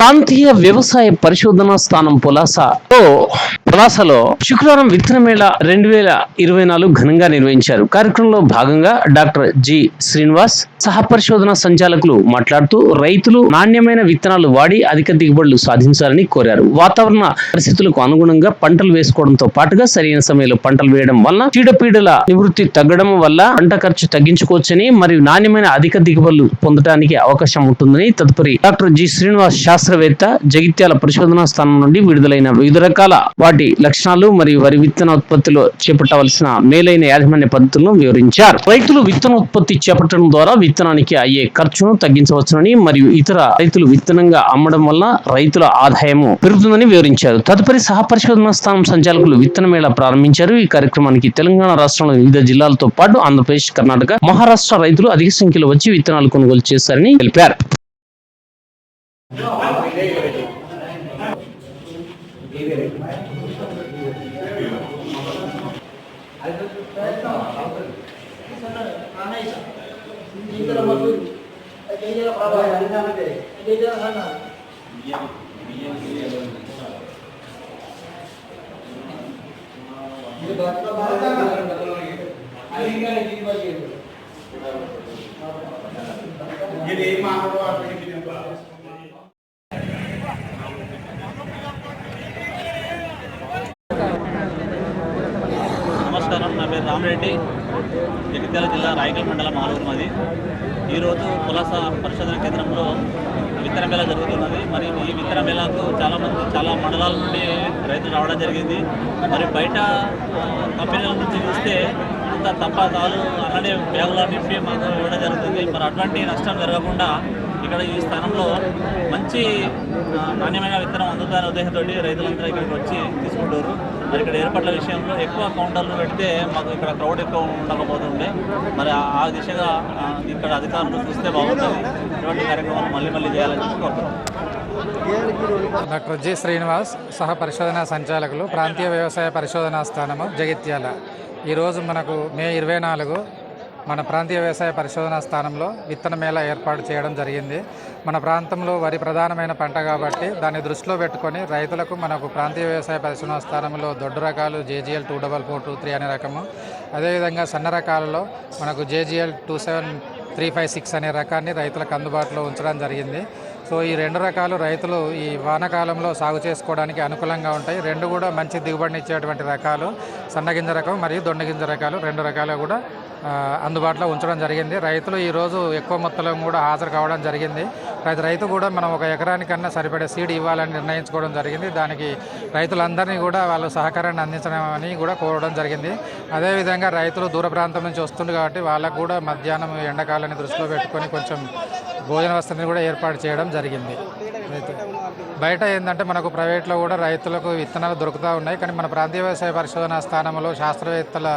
ప్రాంతీయ వ్యవసాయ పరిశోధన స్థానం పులాసలో పులాసలో శుక్రవారం విత్తన మేళ రెండు వేల ఇరవై నాలుగు ఘనంగా నిర్వహించారు. కార్యక్రమంలో భాగంగా డాక్టర్ జి శ్రీనివాస్ సహ పరిశోధన సంచాలకులు మాట్లాడుతూ రైతులు నాణ్యమైన విత్తనాలు వాడి అధిక దిగుబడులు సాధించాలని కోరారు. వాతావరణ పరిస్థితులకు అనుగుణంగా పంటలు వేసుకోవడంతో పాటుగా సరైన సమయంలో పంటలు వేయడం వల్ల చీడపీడల నివృత్తి తగ్గడం వల్ల పంట ఖర్చు తగ్గించుకోవచ్చని మరియు నాణ్యమైన అధిక దిగుబడులు పొందడానికి అవకాశం ఉంటుందని తదుపరి డాక్టర్ జి శ్రీనివాస్ శాస్త్ర శాస్త్రవేత్త జగిత్యాల పరిశోధనా స్థానం నుండి విడుదలైన వివిధ రకాల వాటి లక్షణాలు మరియు వరి విత్తన ఉత్పత్తిలో చేపట్టవలసిన మేలైన యాజమాన్య పద్ధతులను వివరించారు. రైతులు విత్తన ఉత్పత్తి చేపట్టడం ద్వారా విత్తనానికి అయ్యే ఖర్చును తగ్గించవచ్చునని మరియు ఇతర రైతులు విత్తనంగా అమ్మడం వల్ల రైతుల ఆదాయము పెరుగుతుందని వివరించారు. తదుపరి సహ పరిశోధనా స్థానం సంచాలకులు విత్తన మేళ ప్రారంభించారు. ఈ కార్యక్రమానికి తెలంగాణ రాష్ట్రంలో వివిధ జిల్లాలతో పాటు ఆంధ్రప్రదేశ్ కర్ణాటక మహారాష్ట్ర రైతులు అధిక సంఖ్యలో వచ్చి విత్తనాలు కొనుగోలు చేస్తారని తెలిపారు. ఇది ఏం మాట్లాడో అర్థం రామిరెడ్డి జగిత్యాల జిల్లా రాయకల్ మండలం ఆలూరు మాది. ఈరోజు పులస పరిశోధన కేంద్రంలో విత్తన మేళ జరుగుతున్నది. మరి ఈ విత్తన మేళకు చాలామంది చాలా మండలాల నుండి రైతులు రావడం జరిగింది. మరి బయట కంపెనీల నుంచి చూస్తే అంత తప్ప తాలు అలానే బ్యాగులో నింపి మాకు ఇవ్వడం జరుగుతుంది. మరి అటువంటి నష్టం జరగకుండా ఇక్కడ ఈ స్థానంలో మంచి నాణ్యమైన విత్తనం అందుతుందనే ఉద్దేశంతో రైతులందరూ ఇక్కడికి వచ్చి తీసుకుంటారు మరి ఇక్కడ ఏర్పాట్ల విషయంలో ఎక్కువ కౌంటర్లు పెడితే మాకు ఇక్కడ క్రౌడ్ ఎక్కువ ఉండకపోతుండే. మరి ఆ- దిశగా ఇక్కడ అధికారులు చూస్తే బాగుంటుంది. ఇటువంటి కార్యక్రమాలు మళ్ళీ మళ్ళీ చేయాలని చెప్పి కోరుతున్నాం. డాక్టర్ జి శ్రీనివాస్ సహ పరిశోధనా సంచాలకులు ప్రాంతీయ వ్యవసాయ పరిశోధనా స్థానము జగిత్యాల. ఈరోజు మనకు మే ఇరవై నాలుగు మన ప్రాంతీయ వ్యవసాయ పరిశోధన స్థానంలో విత్తన మేళ ఏర్పాటు చేయడం జరిగింది. మన ప్రాంతంలో వరి ప్రధానమైన పంట కాబట్టి దాన్ని దృష్టిలో పెట్టుకొని రైతులకు మనకు ప్రాంతీయ వ్యవసాయ పరిశోధనా స్థానంలో దొడ్డు రకాలు JGL two double four two three అనే రకము అదేవిధంగా సన్న రకాలలో మనకు JGL two seven three five six అనే రకాన్ని రైతులకు అందుబాటులో ఉంచడం జరిగింది. సో ఈ రెండు రకాలు రైతులు ఈ వానకాలంలో సాగు చేసుకోవడానికి అనుకూలంగా ఉంటాయి. రెండు కూడా మంచి దిగుబడినిచ్చేటువంటి రకాలు సన్నగింజ రకం మరియు దొండగింజ రకాలు రెండు రకాలు కూడా అందుబాటులో ఉంచడం జరిగింది. రైతులు ఈరోజు ఎక్కువ మొత్తంలో కూడా హాజరు కావడం జరిగింది. ప్రతి రైతు కూడా మనం ఒక ఎకరానికన్నా సరిపడే సీడ్ ఇవ్వాలని నిర్ణయించుకోవడం జరిగింది. దానికి రైతులందరినీ కూడా వాళ్ళు సహకారాన్ని అందించడమని కూడా కోరడం జరిగింది. అదేవిధంగా రైతులు దూర ప్రాంతం నుంచి వస్తుంది కాబట్టి వాళ్ళకు కూడా మధ్యాహ్నం ఎండాకాలాన్ని దృష్టిలో పెట్టుకొని కొంచెం భోజన వసతిని కూడా ఏర్పాటు చేయడం జరిగింది. బయట ఏంటంటే మనకు ప్రైవేట్లో కూడా రైతులకు విత్తనాలు దొరుకుతూ ఉన్నాయి. కానీ మన ప్రాంతీయ వ్యవసాయ పరిశోధన స్థానంలో శాస్త్రవేత్తల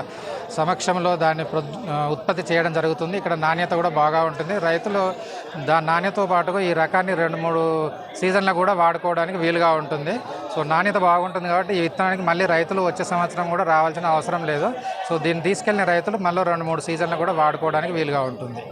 సమక్షంలో దాన్ని ఉత్పత్తి చేయడం జరుగుతుంది. ఇక్కడ నాణ్యత కూడా బాగా ఉంటుంది. రైతులు దా నాణ్యతతో పాటుగా ఈ రకాన్ని రెండు మూడు సీజన్లు కూడా వాడుకోవడానికి వీలుగా ఉంటుంది. సో నాణ్యత బాగుంటుంది కాబట్టి ఈ విత్తనానికి మళ్ళీ రైతులు వచ్చే సంవత్సరం కూడా రావాల్సిన అవసరం లేదు. సో దీన్ని తీసుకెళ్ళిన రైతులు మళ్ళీ రెండు మూడు సీజన్లు కూడా వాడుకోవడానికి వీలుగా ఉంటుంది.